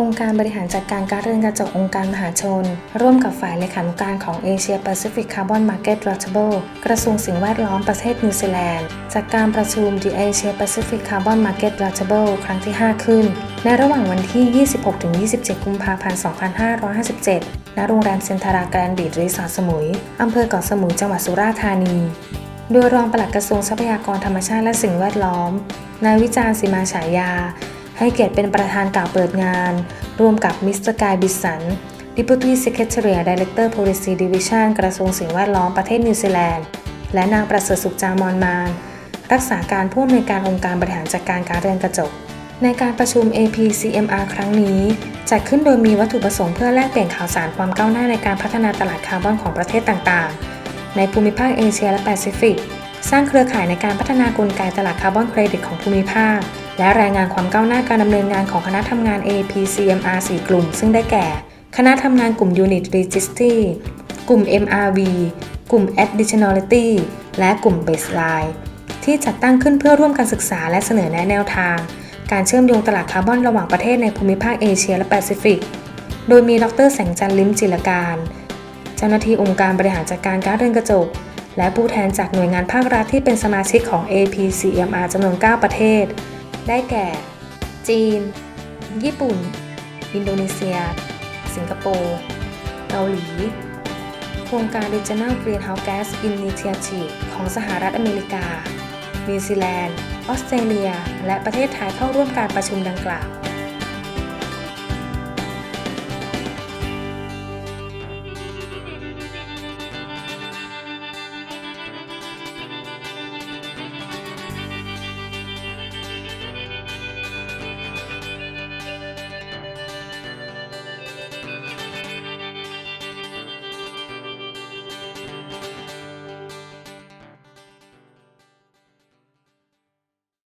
องค์การบริหารจัดการการเรือนกระจกองค์การมหาชน ร่วมกับฝ่ายเลขานุการของ Asia Pacific Carbon Market Roundtable กระทรวงสิ่งแวดล้อมประเทศนิวซีแลนด์จัดการประชุม The Asia Pacific Carbon Market Roundtable ครั้งที่ 5 ขึ้น ในระหว่างวันที่ 26-27 กุมภาพันธ์ 2557 ณ โรงแรมเซนทราแกรนด์บีดรีสอร์ทสมุย อำเภอเกาะสมุย จังหวัดสุราษฎร์ธานี โดยรองปลัดกระทรวงทรัพยากรธรรมชาติและสิ่งแวดล้อม นายวิจารณ์สีมาฉายา ให้เกียรติเป็นประธานกล่าวเปิดงาน ร่วมกับมิสเตอร์กายบิสสัน Deputy Secretary Director Policy Division กระทรวงสิ่งแวดล้อมประเทศนิวซีแลนด์ และนางประเสริฐสุขจามอนมาน รักษาการผู้อำนวยการองค์การบริหารจัดการการเรือนกระจก ในการประชุม APCMR ครั้งนี้ จัดขึ้นโดยมีวัตถุประสงค์เพื่อแลกเปลี่ยนข่าวสารความก้าวหน้าในการพัฒนาตลาดคาร์บอนของประเทศต่างๆ ในภูมิภาคเอเชียและแปซิฟิก สร้างเครือข่ายในการพัฒนากลไกตลาดคาร์บอนเครดิตของภูมิภาค และรายงานความก้าวหน้าการดำเนินงานของคณะทำงาน APCMR 4 กลุ่ม ซึ่งได้แก่ คณะทำงานกลุ่ม Unit Registry กลุ่ม MRV กลุ่ม Additionality และกลุ่ม Baseline ที่จัดตั้งขึ้นเพื่อร่วมกันศึกษาและเสนอแนะแนวทาง การเชื่อมโยงตลาดคาร์บอนระหว่างประเทศในภูมิภาคเอเชียและแปซิฟิก โดยมีดรแสงจันทร์ลิ้มจิรการ เจ้าหน้าที่องค์การบริหารจัดการการเรือนกระจก และผู้แทนจากหน่วยงานภาครัฐที่เป็นสมาชิกของ APCMR จำนวน 9 ประเทศ ได้แก่ จีน ญี่ปุ่น อินโดนีเซีย สิงคโปร์ เกาหลี โครงการ Regional Greenhouse Gas Initiative ของสหรัฐอเมริกา นิวซีแลนด์ ออสเตรเลีย และประเทศไทยเข้าร่วมการประชุมดังกล่าว